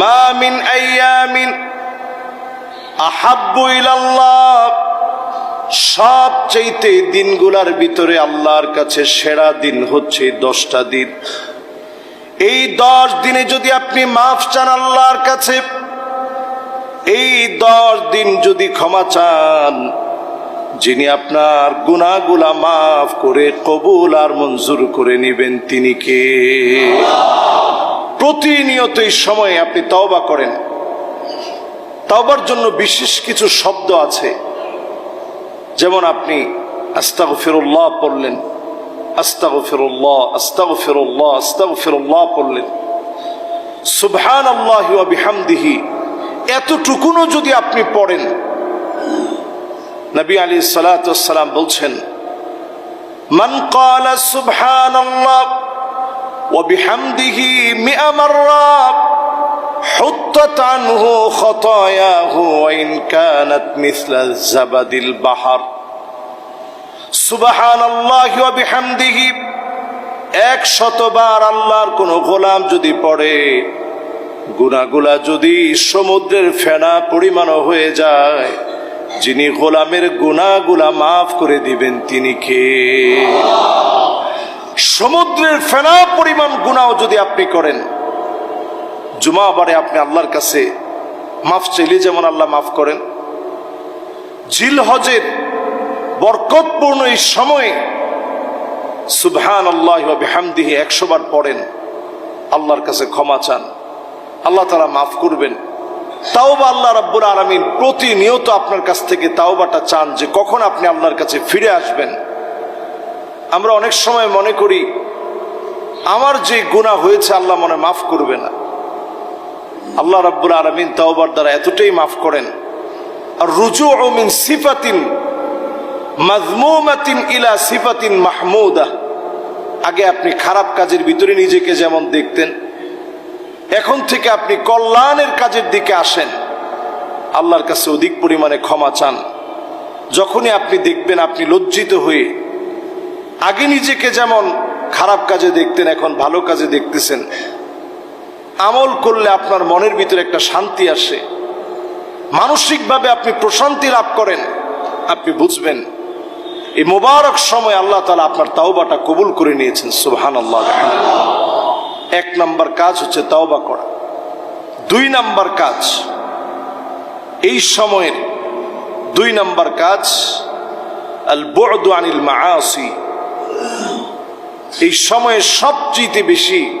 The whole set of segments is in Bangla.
মা মিন আইয়ামিন আহাব্বু ইলাল্লাহ। সবচেয়েতে দিনগুলার ভিতরে আল্লাহর কাছে সেরা দিন হচ্ছে দশটা দিন। এই দশ দিনে যদি আপনি মাফ চান আল্লাহর কাছে, এই দশ দিন যদি ক্ষমা চান, যিনি আপনার গুনাগুলা মাফ করে কবুল আর মঞ্জুর করে নেবেন তিনি কে? প্রতিনিয়ত এই সময়ে আপনি তওবা করেন। তাওবার জন্য বিশেষ কিছু শব্দ আছে। যেমন আপনি আস্তাগ ফিরুল্লাহ পড়লেন। আস্তাগ ফিরুল্লাহ আস্তাগ ফিরুল্লাহ আস্তাগ ফিরুল্লাহ পড়লেন। সুবহান আল্লাহ বিহামদিহি, এতটুকুনও যদি আপনি পড়েন। নবী আলী সালাম বলছেন, মান কালা সুবহান আল্লাহ وبحمده مئة مرة حطت عنه خطاياه وإن كانت مثل زبد البحر সুবাহান আল্লাহ বিহামদিহি এক শতবার আল্লাহর কোন গোলাম যদি পড়ে গুনাগুলা যদি সমুদ্রের ফেনা পরিমাণও হয়ে যায় যিনি গোলামের গুনাগুলা মাফ করে দিবেন তিনি কে সমুদ্রের ফেনা পরিমাণ গুনাও যদি আপনি করেন জুমাবারে আপনি আল্লাহর কাছে মাফ চাইলে যেমন আল্লাহ মাফ করেন। জিল হজের বরকতপূর্ণ এই সময়ে সুবহান আল্লাহ বিহামদিহি একশো বার পড়েন, আল্লাহর কাছে ক্ষমা চান। আল্লাহ তারা মাফ করবেন। তাওবা আল্লাহ রাব্বুল আলমিন প্রতিনিয়ত আপনার কাছ থেকে তাওবাটা চান যে কখন আপনি আল্লাহর কাছে ফিরে আসবেন। আমরা অনেক সময় মনে করি, আমার যে গুণা হয়েছে আল্লাহ মনে মাফ করবে না। আল্লাহ রাব্বুল আলমিন তাওবার দ্বারা এতটাই মাফ করেন। আর রুজু মিন সিফাতিন মাজমুমাতিন ইলা সিফাতিন মাহমুদা। আগে আপনি খারাপ কাজের ভিতরে নিজেকে যেমন দেখতেন, এখন থেকে আপনি কল্যাণের কাজের দিকে আসেন। আল্লাহর কাছে অধিক পরিমাণে ক্ষমা চান। যখনই আপনি দেখবেন আপনি লজ্জিত হয়ে আগে নিজেকে যেমন খারাপ কাজে দেখতেন, এখন ভালো কাজে দেখতেছেন। আমল করলে আপনার মনের ভিতরে একটা শান্তি আসে। মানসিকভাবে আপনি প্রশান্তি লাভ করেন, আপনি বুঝবেন। এই মোবারক সময় আল্লাহ তালা আপনার তাওবাটা কবুল করে নিয়েছেন সুবহান আল্লাহ এক নাম্বার কাজ হচ্ছে তাওবা করা। দুই নাম্বার কাজ এই সময়ের। দুই নাম্বার কাজ আল বড়দু আনিল মাআসি। এই সময়ে সবচেয়ে বেশি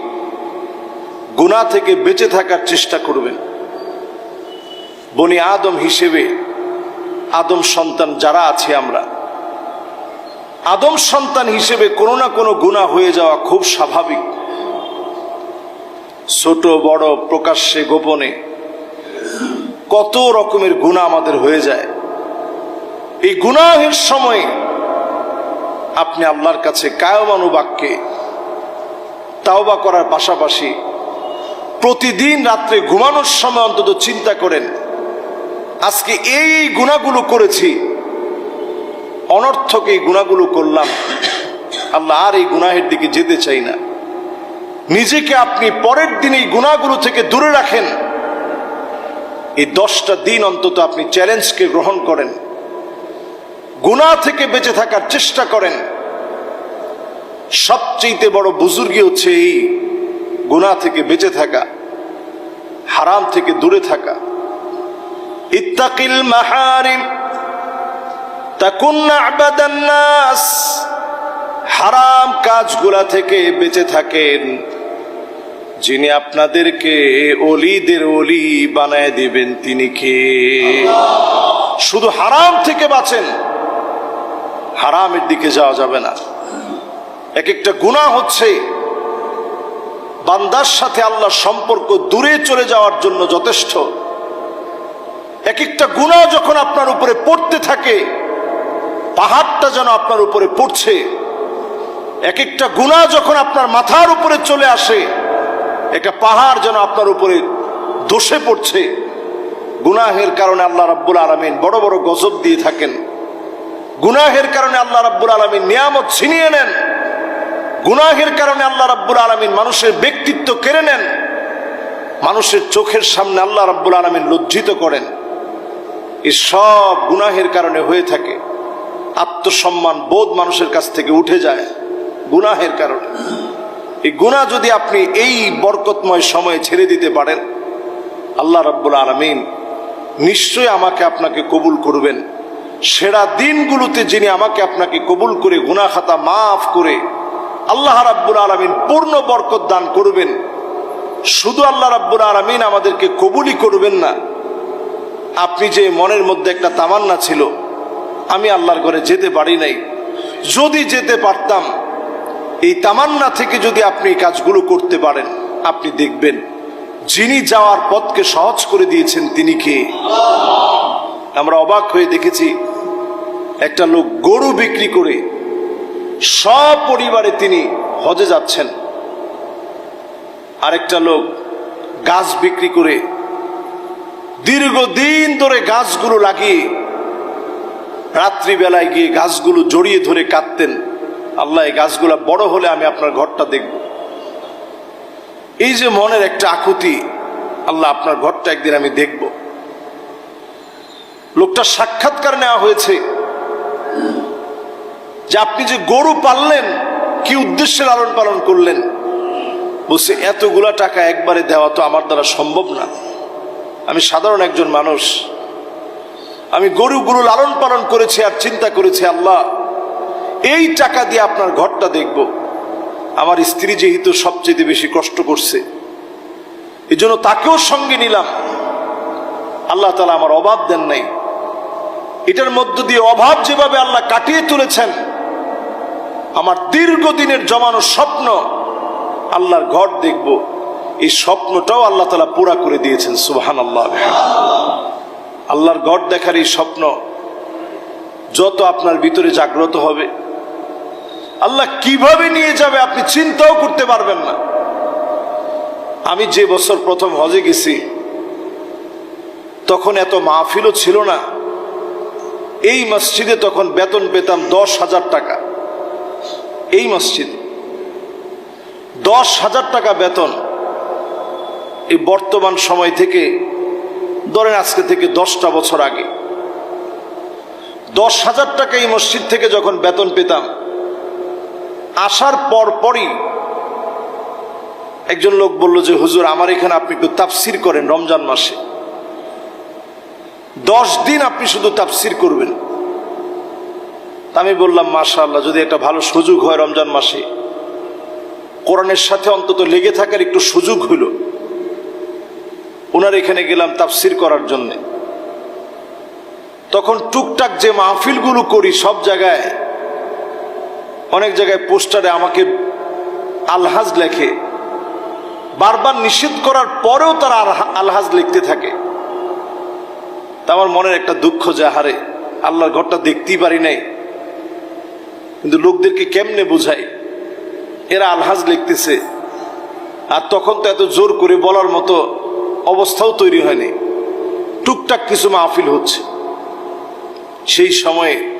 গুনাহ থেকে বেঁচে থাকার চেষ্টা করবেন। বনি আদম হিসেবে আদম সন্তান যারা আছে আমরা, আদম সন্তান হিসেবে কোনো না কোনো গুণা হয়ে যাওয়া খুব স্বাভাবিক। ছোট, বড়, প্রকাশ্যে, গোপনে কত রকমের গুণা আমাদের হয়ে যায়। এই গুনাহের সময় আপনি আল্লাহর কাছে কায়মানু বাক্যে তাওবা করার পাশাপাশি প্রতিদিন রাত্রে ঘুমানোর সময় অন্তত চিন্তা করেন, আজকে এই গুণাগুলো করেছি, অনর্থক এই গুণাগুলো করলাম, আল্লাহ আর এই গুনাহের দিকে যেতে চাই না। নিজেকে আপনি পরের দিন এই গুণাগুলো থেকে দূরে রাখেন। এই দশটা দিন অন্তত আপনি চ্যালেঞ্জকে গ্রহণ করেন। গুণা থেকে বেঁচে থাকার চেষ্টা করেন। সবচেয়ে বড় বুজুর্গি হচ্ছে এই গুণা থেকে বেঁচে থাকা হারাম থেকে দূরে থাকা। ইত্তাকিল মাহারিম তাকুন আবাদান নাস হারাম কাজগুলা থেকে বেঁচে থাকেন। যিনি আপনাদেরকে অলিদের অলি বানায় দিবেন তিনি কে? শুধু হারাম থেকে বাঁচেন হারামের দিকে যাওয়া যাবে না। এক একটা গুণা হচ্ছে বান্দার সাথে আল্লাহ সম্পর্ক দূরে চলে যাওয়ার জন্য যথেষ্ট। এক একটা গুণা যখন আপনার উপরে পড়তে থাকে, পাহাড়টা যেন আপনার উপরে পড়ছে এক একটা গুণা যখন আপনার মাথার উপরে চলে আসে, একটা পাহাড় যেন আপনার উপরে দোষে পড়ছে। গুনাহের কারণে আল্লাহ রাব্বুল আলমিন বড় বড় গজব দিয়ে থাকেন। গুনাহের কারণে আল্লাহ রাব্বুল আলমিন নিয়ামত ছিনিয়ে নেন। গুনাহের কারণে আল্লাহ রাব্বুল আলমিন মানুষের ব্যক্তিত্ব কেড়ে নেন। মানুষের চোখের সামনে আল্লাহ রাব্বুল আলমিন লজ্জিত করেন। এই সব গুনাহের কারণে হয়ে থাকে। আত্মসম্মান বোধ মানুষের কাছ থেকে উঠে যায় গুনাহের কারণে। এই গুনাহ যদি আপনি এই বরকতময় সময়ে ছেড়ে দিতে পারেন, আল্লাহ রাব্বুল আলমিন নিশ্চয় আমাকে আপনাকে কবুল করবেন। সেরা দিনগুলোতে যিনি আমাকে আপনাকে কবুল করে গুনা খাতা মাফ করে, আল্লাহ রাব্বুল আলমিন পূর্ণ বরকত দান করবেন। শুধু আল্লাহ রাব্বুল আলমিন আমাদেরকে কবুলই করবেন না। আপনি যে মনের মধ্যে একটা তামান্না ছিল, আমি আল্লাহর ঘরে যেতে পারি নাই। যদি যেতে পারতাম, এই তামান্না থেকে যদি আপনি এই কাজগুলো করতে পারেন, আপনি দেখবেন, যিনি যাওয়ার পথকে সহজ করে দিয়েছেন তিনি কে? আমরা অবাক হয়ে দেখেছি, একটা লোক গরু বিক্রি করে সব পরিবারে তিনি হজে যাচ্ছেন। আরেকটা লোক গাছ বিক্রি করে দীর্ঘদিন ধরে গাছগুলো লাগিয়ে রাত্রিবেলায় গিয়ে গাছগুলো জড়িয়ে ধরে কাঁদতেন আল্লাহ, এই গাছগুলো বড় হলে আমি আপনার ঘরটা দেখব। এই যে মনের একটা আকুতি, আল্লাহ আপনার ঘরটা একদিন আমি দেখব। লোকটা সাক্ষাৎকার নেওয়া হয়েছে যে আপনি যে গরু পাললেন, কি উদ্দেশ্যে লালন পালন করলেন? বলছে, এতগুলা টাকা একবারে দেওয়া তো আমার দ্বারা সম্ভব না। আমি সাধারণ একজন মানুষ। আমি গরুগুলো লালন পালন করেছি আর চিন্তা করেছি, আল্লাহ, এই টাকা দিয়ে আপনার ঘরটা দেখব। আমার স্ত্রী যেহেতু সবচেয়ে বেশি কষ্ট করছে এই জন্য তাকেও সঙ্গে নিলাম। আল্লাহ তালা আমার অভাব দেন নাই। এটার মধ্য দিয়ে অভাব যেভাবে আল্লাহ কাটিয়ে তুলেছেন, আমার দীর্ঘদিনের জমানো স্বপ্ন, আল্লাহর ঘর দেখব। এই স্বপ্নটাও আল্লাহ তালা পুরা করে দিয়েছেন সুবহান আল্লাহ আল্লাহর ঘর দেখার এই স্বপ্ন, যত আপনার ভিতরে জাগ্রত হবে, আল্লাহ কীভাবে নিয়ে যাবে আপনি চিন্তাও করতে পারবেন না। আমি যে বছর প্রথম হজে গেছি, তখন এত মাহফিলও ছিল না। এই মসজিদে তখন বেতন পেতাম দশ হাজার টাকা। এই মসজিদ। দশ হাজার টাকা বেতন এই বর্তমান সময় থেকে, ধরেন আজকে থেকে দশটা বছর আগে। দশ হাজার টাকা এই মসজিদ থেকে যখন বেতন পেতাম, আসার পর পরই একজন লোক বলল যে, হুজুর, আমার এখানে আপনি একটু তাফসির করেন রমজান মাসে। দশ দিন আপনি শুধু তাফসির করবেন। আমি বললাম মাশা আল্লাহ যদি একটা ভালো সুযোগ হয় রমজান মাসে, কোরআনের সাথে অন্তত লেগে থাকার একটু সুযোগ হইল। ওনার এখানে গেলাম তাফসির করার জন্য। তখন টুকটাক যে মাহফিলগুলো করি, সব জায়গায়, অনেক জায়গায় পোস্টারে আমাকে আলহাজ লেখে। বারবার নিষেধ করার পরেও তারা আলহাজ লিখতে থাকে। তা আমার মনের একটা দুঃখ যে হারে আল্লাহর ঘরটা দেখতেই পারি নাই। কিন্তু লোকদেরকে কেমনে বোঝাই? এরা আলহাজ লিখতেছে। আর তখন তো এত জোর করে বলার মতো অবস্থাও তৈরি হয়নি। টুকটাক কিছু মাহফিল হচ্ছে। সেই সময়ে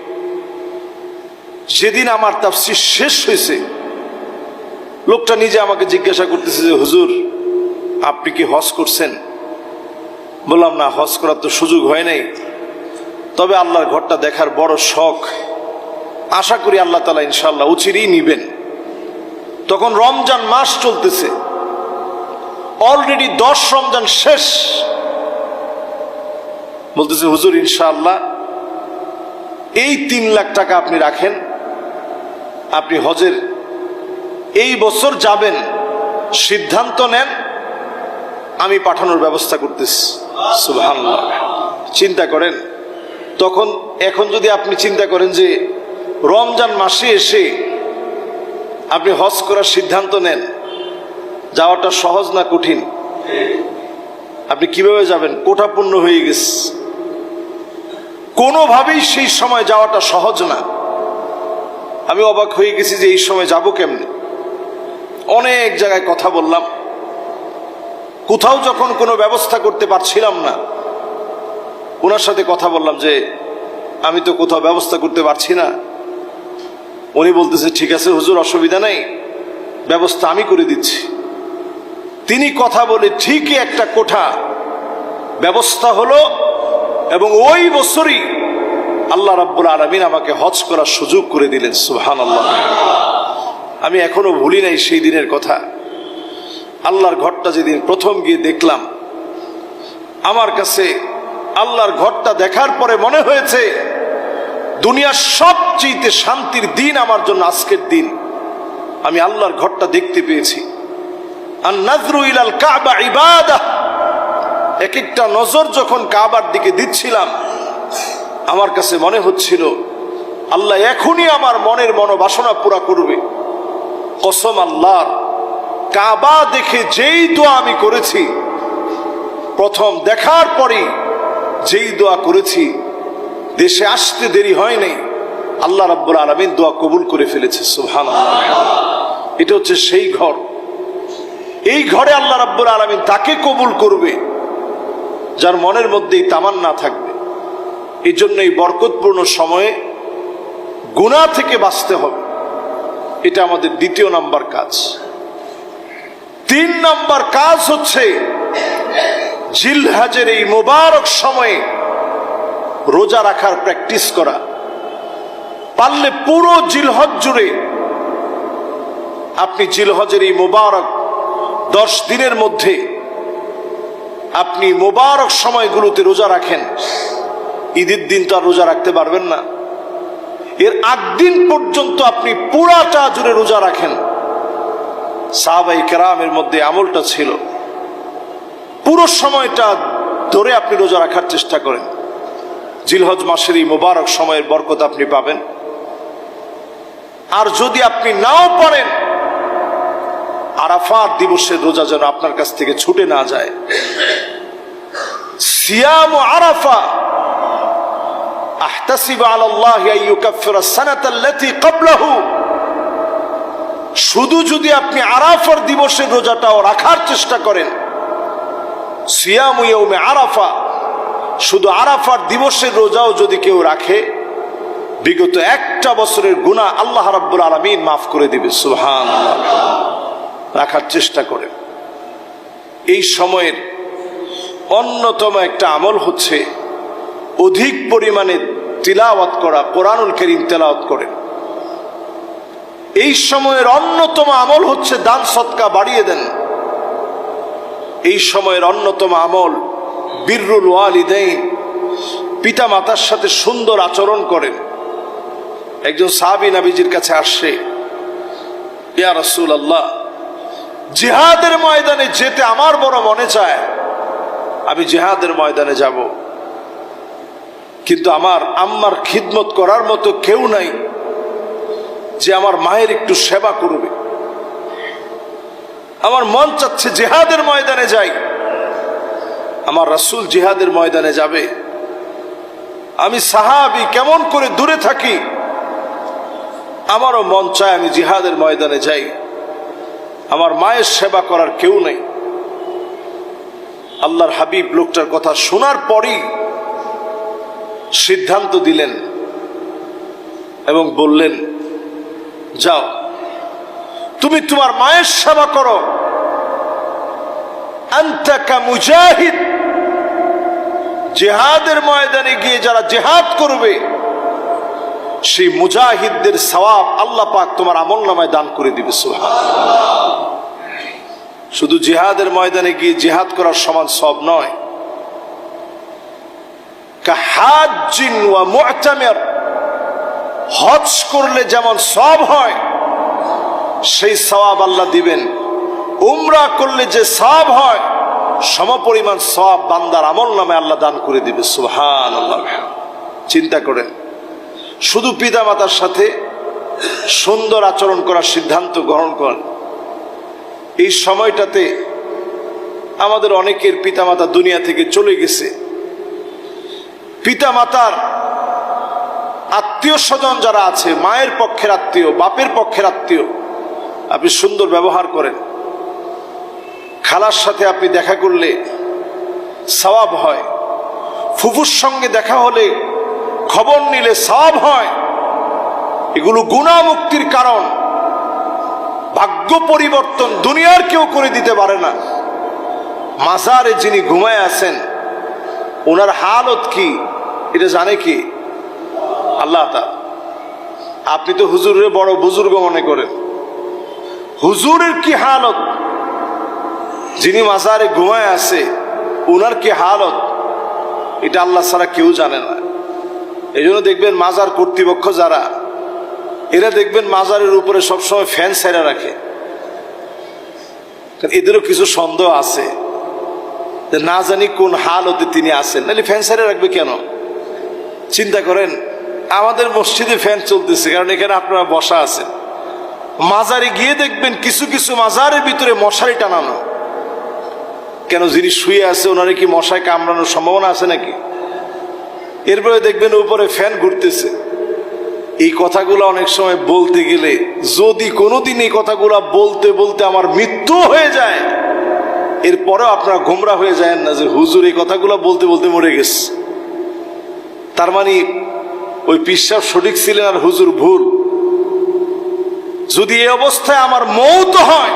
যেদিন আমার তাফসির শেষ হয়েছে, লোকটা নিজে আমাকে জিজ্ঞাসা করতেছে যে, হুজুর, আপনি কি হজ করছেন? বললাম, না, হজ করার তো সুযোগ হয় নাই। তবে আল্লাহর ঘরটা দেখার বড় শখ। আশা করি আল্লাহ তালা ইনশাল্লাহ উচিরই নিবেন। তখন রমজান মাস চলতেছে। অলরেডি দশ রমজান শেষ। বলতেছে, হুজুর, ইনশাআল্লাহ এই তিন লাখ টাকা আপনি রাখেন। আপনি হজের এই বছর যাবেন, সিদ্ধান্ত নেন আমি পাঠানোর ব্যবস্থা করতেছি। সুবহানাল্লাহ। চিন্তা করেন, তখন এখন যদি আপনি চিন্তা করেন যে রমজান মাসে এসে আপনি হজ করার সিদ্ধান্ত নেন, যাওয়াটা সহজ না কঠিন? আপনি কীভাবে যাবেন? কোঠাপূর্ণ হয়ে গেছে। কোনোভাবেই সেই সময় যাওয়াটা সহজ না। আমি অবাক হয়ে গেছি যে এই সময় যাব কেমনে? অনেক জায়গায় কথা বললাম কোথাও যখন কোনো ব্যবস্থা করতে পারছিলাম না ওনার সাথে কথা বললাম যে, আমি তো কোথাও ব্যবস্থা করতে পারছি না। উনি বলতেছে, ঠিক আছে হুজুর, অসুবিধা নেই, ব্যবস্থা আমি করে দিচ্ছি। তিনি কথা বলে ঠিকই একটা কোঠা, ব্যবস্থা হলো, এবং ওই বছরই আল্লাহ রাব্বুল আলমিন আমাকে হজ করার সুযোগ করে দিলেন সুহান আল্লাহ আমি এখনও ভুলি নাই সেই দিনের কথা। আল্লাহর ঘরটা যেদিন প্রথম গিয়ে দেখলাম, আমার কাছে আল্লাহর ঘরটা দেখার পরে মনে হয়েছে, দুনিয়ার সবচেয়ে শান্তির দিন আমার জন্য আজকের দিন। আমি আল্লাহর ঘরটা দেখতে পেয়েছি। আর নাজরু ইলাল এক একটা নজর যখন কাবার দিকে দিচ্ছিলাম, আমার কাছে মনে হচ্ছিল, আল্লাহ এখনই আমার মনের মনোবাসনা পুরা করবে। কসম আল্লাহর কাবা দেখে যেই দোয়া আমি করেছি, প্রথম দেখার পরে যেই দোয়া করেছি, দেশে আসতে দেরি হয় নাই, আল্লাহ রাব্বুল আলমিন দোয়া কবুল করে ফেলেছে সুহান এটা হচ্ছে সেই ঘর। এই ঘরে আল্লাহ রাব্বুল আলমিন তাকে কবুল করবে, যার মনের মধ্যেই তামান্না থাকবে। এই জন্য এই বরকতপূর্ণ সময়ে গুণা থেকে বাঁচতে হবে। এটা আমাদের দ্বিতীয় নাম্বার কাজ। তিন নম্বর কাজ হচ্ছে জিলহাজের এই মোবারক সময়ে রোজা রাখার প্র্যাকটিস করা। পারলে পুরো জিলহজ জুড়ে আপনি জিলহজের এই মোবারক দশ দিনের মধ্যে আপনি মোবারক সময়গুলোতে রোজা রাখেন। ঈদের দিন তো আর রোজা রাখতে পারবেন না। এর আগ দিন পর্যন্ত আপনি পুরাটা জুড়ে রোজা রাখেন। সাহাবাই কেরামের মধ্যে আমলটা ছিল। পুরো সময়টা ধরে আপনি রোজা রাখার চেষ্টা করেন। জিলহজ মাসের এই মোবারক সময়ের বরকত আপনি পাবেন। আর যদি আপনি নাও পারেন, আরাফাত দিবসের রোজা যেন আপনার কাছ থেকে ছুটে না যায়। সিয়াম আরাফা, আহতাসিব আলাল্লাহ আন ইউকাফিরা সানাতা আল্লাতী ক্বাবলাহু শুধু যদি আপনি আরাফার দিবসের রোজাটাও রাখার চেষ্টা করেন, সিয়াম আরাফা, শুধু আরাফার দিবসের রোজাও যদি কেউ রাখে, বিগত একটা বছরের গুণা আল্লাহ রাব্বুল আলমিন মাফ করে দিবে সুহান রাখার চেষ্টা করেন। এই সময়ের অন্যতম একটা আমল হচ্ছে, অধিক পরিমাণে তিলাওয়াত করা, কোরআনুল করিম তেলাওয়াত করেন। এই সময়ের অন্যতম আমল হচ্ছে দান সৎকা বাড়িয়ে দেন। এই সময়ের অন্যতম আমল বীররুল ওয়ালিদাইন। পিতা মাতার সাথে সুন্দর আচরণ করেন। একজন সাহাবি নাবিজির কাছে আসছে ইয়া রসুল আল্লাহ জিহাদের ময়দানে যেতে আমার বড় মনে চায়। আমি জিহাদের ময়দানে যাব। কিন্তু আমার আম্মার খিদমত করার মতো কেউ নাই। যে আমার মায়ের একটু সেবা করবে। আমার মন চাচ্ছে জেহাদের ময়দানে যাই। আমার রাসুল জিহাদের ময়দানে যাবে। আমি সাহাবি কেমন করে দূরে থাকি, আমারও মন চায় আমি জিহাদের ময়দানে যাই। আমার মায়ের সেবা করার কেউ নেই। আল্লাহর হাবিব লোকটার কথা শোনার পরই সিদ্ধান্ত দিলেন এবং বললেন যাও। তুমি তোমার মায়ের সেবা করো। মুজাহিদ। জেহাদের ময়দানে গিয়ে যারা জেহাদ করবে, সেই মুজাহিদদের সওয়াব আল্লাহ পাক তোমার আমল নামায় দান করে দিবে শুধু জেহাদের ময়দানে গিয়ে জেহাদ করার সমান সব নয়। কাহাজিন ওয়া হজ করলে যেমন সব হয়, সেই সওয়াব আল্লাহ দিবেন। উমরা করলে যে সব হয়, সমপরিমাণ সব বান্দার আমল নামে আল্লাহ দান করে দিবে। সুহান চিন্তা করেন, শুধু পিতা মাতার সাথে সুন্দর আচরণ করার সিদ্ধান্ত গ্রহণ করেন। এই সময়টাতে আমাদের অনেকের পিতামাতা দুনিয়া থেকে চলে গেছে। পিতামাতার আত্মীয় স্বজন যারা আছে, মায়ের পক্ষের আত্মীয়, বাপের পক্ষের আত্মীয়, আপনি সুন্দর ব্যবহার করেন। খালার সাথে আপনি দেখা করলে সওয়াব হয়। ফুফুর সঙ্গে দেখা হলে খবর নিলে সওয়াব হয়। এগুলো গুণামুক্তির কারণ। ভাগ্য পরিবর্তন দুনিয়ার কেউ করে দিতে পারে না। মাজারে যিনি ঘুমায় আছেন, ওনার হালত কি? এটা জানে কি? আল্লাহ তা। আপনি তো হুজুরের বড় বুজুর্গ মনে করেন। হুজুরের কি হালত? যিনি মাজারে ঘুমায় আছে ওনার কি হালত? এটা আল্লাহ ছাড়া কেউ জানে না। এই জন্য দেখবেন মাজার কর্তৃপক্ষ যারা, এরা দেখবেন মাজারের উপরে সবসময় ফ্যান সেরা রাখে। এদেরও কিছু সন্দেহ আছে না জানি কোন হালতে তিনি নাহলে ফ্যান সেরে রাখবে কেন? চিন্তা করেন আমাদের মসজিদে ফ্যান চলতেছে, কারণ এখানে আপনারা বসা আছেন। মাজারে গিয়ে দেখবেন কিছু কিছু মাজারের ভিতরে মশারি টানানো। কেন যিনি শুয়ে আছে, ওনারে কি মশায় কামড়ানোর সম্ভাবনা আছে নাকি? এরপরে দেখবেন উপরে ফ্যান ঘুরতেছে। এই কথাগুলো অনেক সময় বলতে গেলে, যদি কোনোদিন এই কথাগুলো বলতে বলতে আমার মৃত্যু হয়ে যায়, এরপরেও আপনারা গোমরা হয়ে যায় না যে, হুজুর এই কথাগুলো বলতে বলতে মরে গেছে। তার মানে ওই পিসাব সঠিক ছিলেন আর হুজুর ভুল। যদি এই অবস্থায় আমার মৌত হয়,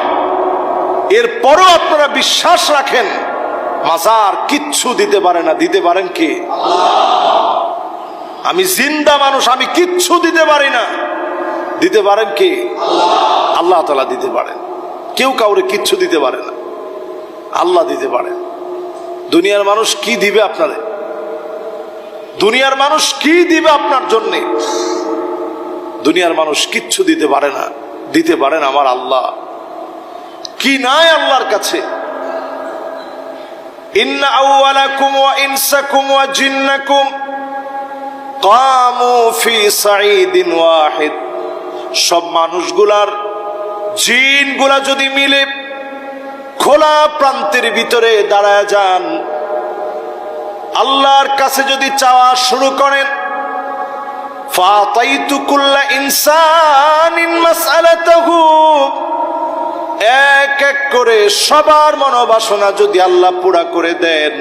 এরপরও আপনারা বিশ্বাস রাখেন, মাজার কিচ্ছু দিতে পারে না। দিতে পারেন কি? আমি জিন্দা মানুষ, আমি কিচ্ছু দিতে পারি না। দিতে পারেন কি? আল্লাহ তালা দিতে পারেন। কেউ কাউরে কিচ্ছু দিতে পারে না। আল্লাহ দিতে পারেন। দুনিয়ার মানুষ কি দিবে আপনারে? দুনিয়ার মানুষ কি দিবে আপনার জন্যে? দুনিয়ার মানুষ কিচ্ছু দিতে পারে না। দিতে পারেন আমার আল্লাহ। কি নাই আল্লাহর কাছে? সব মানুষগুলার জিনগুলা যদি মিলে খোলা প্রান্তের ভিতরে দাঁড়ায় যান আল্লাহর কাছে যদি চাওয়া শুরু করেন এক এক করে সবার মনোবাসনা যদি আল্লাহ পুরা করে দেন।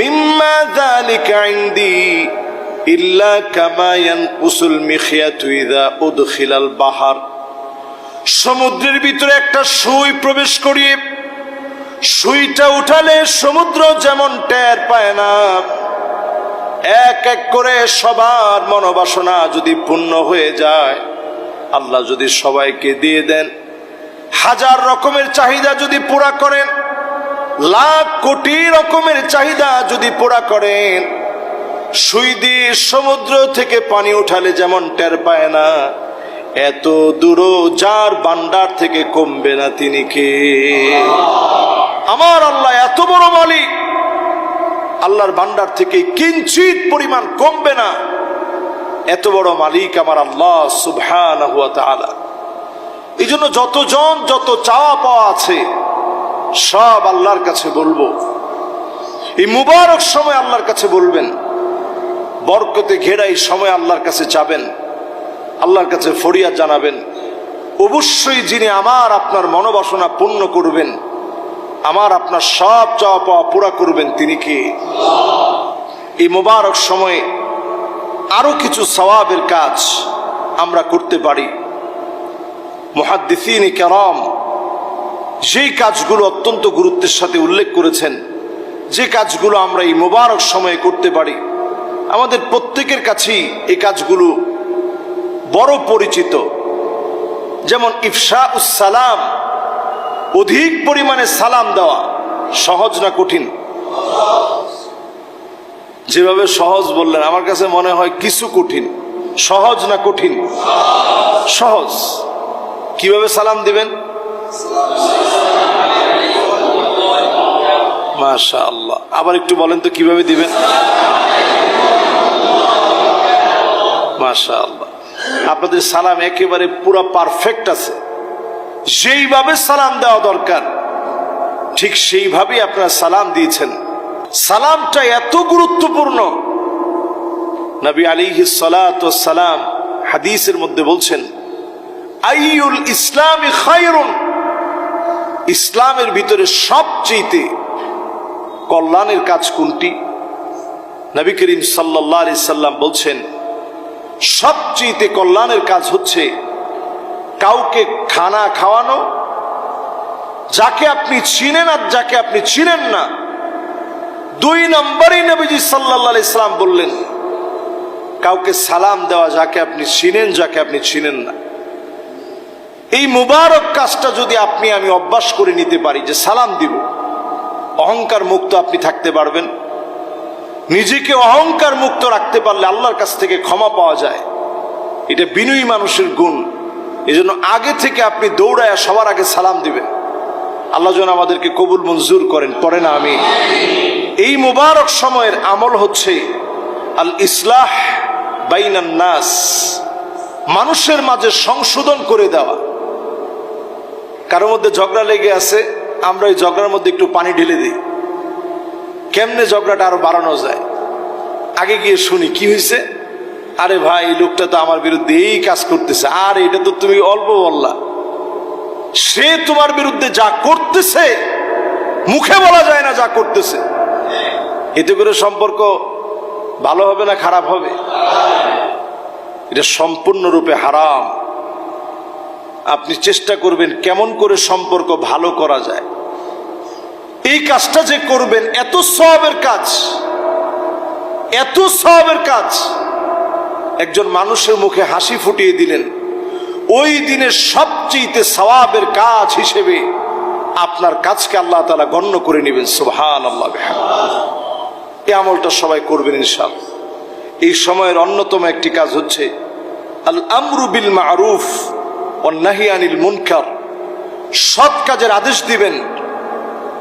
মিম্মা ইল্লা কামা ইয়ানকুসুল মিখিয়াতু ইযা উদখিলাল বাহার। সমুদ্রের ভিতরে একটা সুই প্রবেশ করিয়ে সুইটা উঠালে সমুদ্র যেমন টের পায় না। এক এক করে সবার মনোবাসনা যদি পূর্ণ হয়ে যায়, আল্লাহ যদি সবাইকে দিয়ে দেন। হাজার রকমের চাহিদা যদি পুরা করেন, লাখ কোটি রকমের চাহিদা যদি পুরা করেন সুই দিয়ে সমুদ্র থেকে পানি উঠালে যেমন টের পায় না এত দূর যার বান্ডার থেকে কমবে না তিনি কে? আমার আল্লাহ এত বড় মালিক। আল্লাহর ভান্ডার থেকে কিঞ্চিত পরিমাণ কমবে না। এত বড় মালিক আমার আল্লাহ সুবহান এই জন্য যতজন যত চাওয়া পাওয়া আছে, সব আল্লাহর কাছে বলব। এই মুবারক সময় আল্লাহর কাছে বলবেন। বরকতে ঘেরা এই সময় আল্লাহর কাছে যাবেন। আল্লাহর কাছে ফরিয়াদ জানাবেন। অবশ্যই যিনি আমার আপনার মনোবাসনা পূর্ণ করবেন, আমার আপনার সব চাওয়া পাওয়া পুরা করবেন তিনি কি? এই মোবারক সময়ে আরও কিছু সওয়াবের কাজ আমরা করতে পারি। মহাদ্দিসিন কেরম যেই কাজগুলো অত্যন্ত গুরুত্বের সাথে উল্লেখ করেছেন, যে কাজগুলো আমরা এই মোবারক সময়ে করতে পারি, আমাদের প্রত্যেকের কাছেই এই কাজগুলো বড় পরিচিত। যেমন ইফসা উসালাম অধিক পরিমাণে সালাম দেওয়া সহজ না কঠিন? যেভাবে সহজ বললেন, আমার কাছে মনে হয় কিছু কঠিন। সহজ না কঠিন? সহজ। কীভাবে সালাম দিবেন? মাশা আল্লাহ আবার একটু বলেন তো, কীভাবে দিবেন? মাশা আল্লাহ আপনাদের সালাম একেবারে পুরো পারফেক্ট আছে। যেইভাবে সালাম দেওয়া দরকার, ঠিক সেইভাবেই আপনারা সালাম দিয়েছেন। সালামটা এত গুরুত্বপূর্ণ। নবী আলী সালাম হাদিসের মধ্যে বলছেন আইউল ইসলামী ইসলামের ভিতরে সবচেয়ে কল্যাণের কাজ কোনটি? নবী করিম সাল্লাহ সাল্লাম বলছেন সবচেয়ে কল্যাণের কাজ হচ্ছে কাউকে খানা খাওয়ানো। যাকে আপনি চিনেন আর যাকে আপনি চিনেন না। দুই নম্বরই নবীজি সাল্লাহ ইসলাম বললেন, কাউকে সালাম দেওয়া যাকে আপনি চিনেন, যাকে আপনি চিনেন না। এই মুবারক কাজটা যদি আপনি, আমি অভ্যাস করে নিতে পারি যে সালাম দিব, অহংকার মুক্ত আপনি থাকতে পারবেন। নিজেকে অহংকার মুক্ত রাখতে পারলে আল্লাহর কাছ থেকে ক্ষমা পাওয়া যায়। এটা বিনয়ী মানুষের গুণ। এজন্য আগে থেকে আপনি দৌড়ায় সবার আগে সালাম দিবেন। আল্লাহ যেন আমাদেরকে কবুল মঞ্জুর করেন। পরে না আমি। এই মুবারক সময়ের আমল হচ্ছে আল ইসলাহ নাস। মানুষের মাঝে সংশোধন করে দেওয়া। কারোর মধ্যে ঝগড়া লেগে আছে আমরা ওই ঝগড়ার মধ্যে একটু পানি ঢেলে দিই। কেমনে ঝগড়াটা আরও বাড়ানো যায়? আগে গিয়ে শুনি, কি হয়েছে আরে ভাই লোকটা তো আমার বিরুদ্ধে এই কাজ করতেছে। আর, এটা তো তুমি অল্প বললা। সে তোমার বিরুদ্ধে যা করতেছে, মুখে বলা যায় না যা করতেছে। এতে করে সম্পর্ক ভালো হবে না খারাপ হবে? এটা সম্পূর্ণরূপে হারাম। আপনি চেষ্টা করবেন কেমন করে সম্পর্ক ভালো করা যায়। এই কাজটা যে করবেন, এত সবের কাজ, এত সবের কাজ। একজন মানুষের মুখে হাসি ফুটিয়ে দিলেন, ওই দিনের সবচেয়ে সওয়াবের কাজ হিসেবে আপনার কাজকে আল্লাহ তালা গণ্য করে নেবেন সুবহান আল্লাহ এই আমলটা সবাই করবেন ইনশাল এই সময়ের অন্যতম একটি কাজ হচ্ছে আল আমরু বিল মারুফ ও নাহিয়ানিল মুনকার। সৎ কাজের আদেশ দিবেন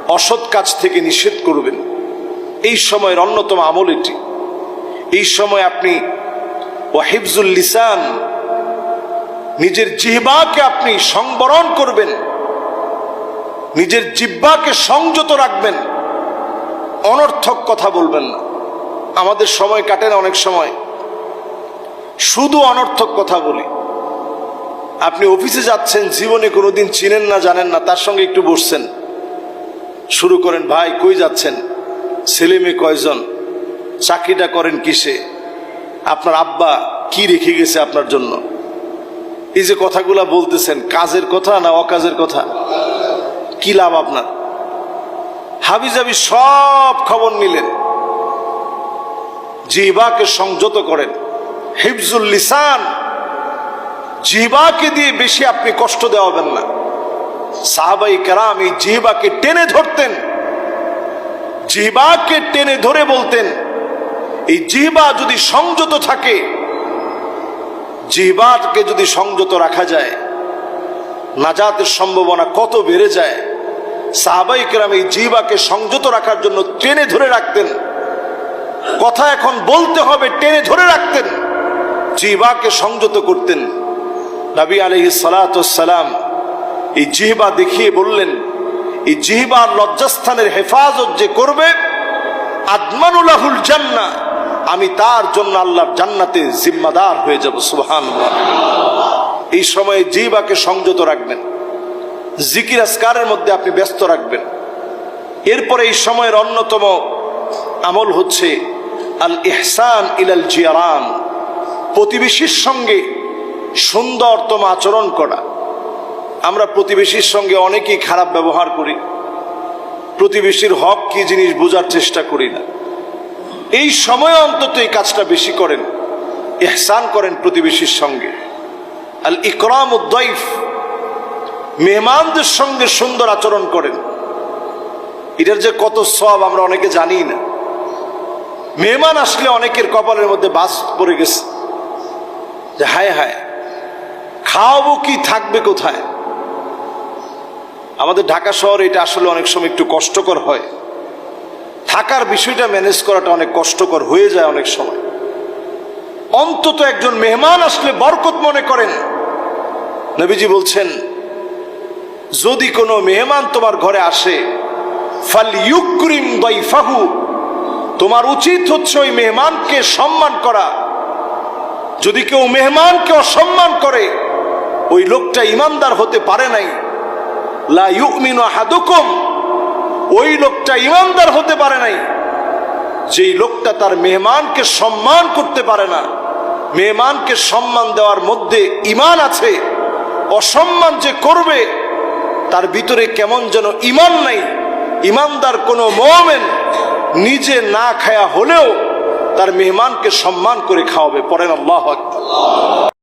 অসৎ কাজ থেকে নিষেধ করবেন। এই সময়ের অন্যতম আমল এটি। এই সময় আপনি ওয়াহিবজুল লিসান, নিজের জিহ্বাকে আপনি সংবরণ করবেন, নিজের জিব্বাকে সংযত রাখবেন। অনর্থক কথা বলবেন না। আমাদের সময় কাটে না অনেক সময়। শুধু অনর্থক কথা বলি। আপনি অফিসে যাচ্ছেন, জীবনে কোনোদিন চিনেন না, জানেন না, তার সঙ্গে একটু বসছেন। শুরু করেন, ভাই, কই যাচ্ছেন? ছেলে মেয়ে কয়জন? চাকরিটা করেন কিসে? আপনার আব্বা কি রেখে গেছে আপনার জন্য? এই যে কথাগুলা বলতেছেন, কাজের কথা না অকাজের কথা? কি লাভ আপনার? হাবিজাবি সব খবর নিলেন। জিবাকে সংযত করেন। হিফজুল লিসান জিবাকে দিয়ে বেশি আপনি কষ্ট দেওয়াবেন না। সাহাবাই কারাম এই জিহবাকে টেনে ধরতেন। জিহবাকে টেনে ধরে বলতেন, এই জিহবা যদি সংযত থাকে, জিহবাকে যদি সংযত রাখা যায়, নাজাতের সম্ভাবনা কত বেড়ে যায়? সাহাবাই কেরাম এই জিহবাকে সংযত রাখার জন্য টেনে ধরে রাখতেন। কথা এখন বলতে হবে, টেনে ধরে রাখতেন। জিহবাকে সংযত করতেন। নবী আলহি সালাম এই জিহবা দেখিয়ে বললেন, এই জিহবার লজ্জাস্থানের হেফাজত যে করবে আদমানুল্লাহুল জান্না, আমি তার জন্য আল্লাহর জান্নাতে জিম্মাদার হয়ে যাব সুবহান এই সময়ে জিহবাকে সংযত রাখবেন। জিকির আসকারের মধ্যে আপনি ব্যস্ত রাখবেন। এরপরে এই সময়ের অন্যতম আমল হচ্ছে আল ইহসান ইলাল জিয়ারান প্রতিবেশীর সঙ্গে সুন্দরতম আচরণ করা। আমরা প্রতিবেশীর সঙ্গে অনেকেই খারাপ ব্যবহার করি। প্রতিবেশীর হক কি জিনিস বোঝার চেষ্টা করি না। এই সময় অন্তত এই কাজটা বেশি করেন এহসান করেন প্রতিবেশীর সঙ্গে। আল ইকরাম উদ্দৈফ মেহমানদের সঙ্গে সুন্দর আচরণ করেন। এটার যে কত সব আমরা অনেকে জানি না। মেহমান আসলে অনেকের কপালের মধ্যে বাস পড়ে গেছে। যে হায় হায়, খাওয়াবো কি, থাকবে কোথায়? আমাদের ঢাকা শহর এটা আসলে অনেক সময় একটু কষ্টকর হয়। থাকার বিষয়টা ম্যানেজ করাটা অনেক কষ্টকর হয়ে যায় অনেক সময়। অন্তত একজন মেহমান আসলে বরকত মনে করেন। নবীজি বলছেন, যদি কোনো মেহমান তোমার ঘরে আসে ফাল ইউক্রিম ফাহু তোমার উচিত হচ্ছে ওই মেহমানকে সম্মান করা। যদি কেউ মেহমানকে অসম্মান করে, ওই লোকটা ইমানদার হতে পারে নাই। লা আহাদুকুম। ওই লোকটা ইমানদার হতে পারে নাই। যেই লোকটা তার মেহমানকে সম্মান করতে পারে না। মেহমানকে সম্মান দেওয়ার মধ্যে ইমান আছে। অসম্মান যে করবে, তার ভিতরে কেমন যেন ইমান নাই। ইমানদার কোনো মোমেন নিজে না খায়া হলেও তার মেহমানকে সম্মান করে খাওয়াবে। পড়েন আল্লাহ।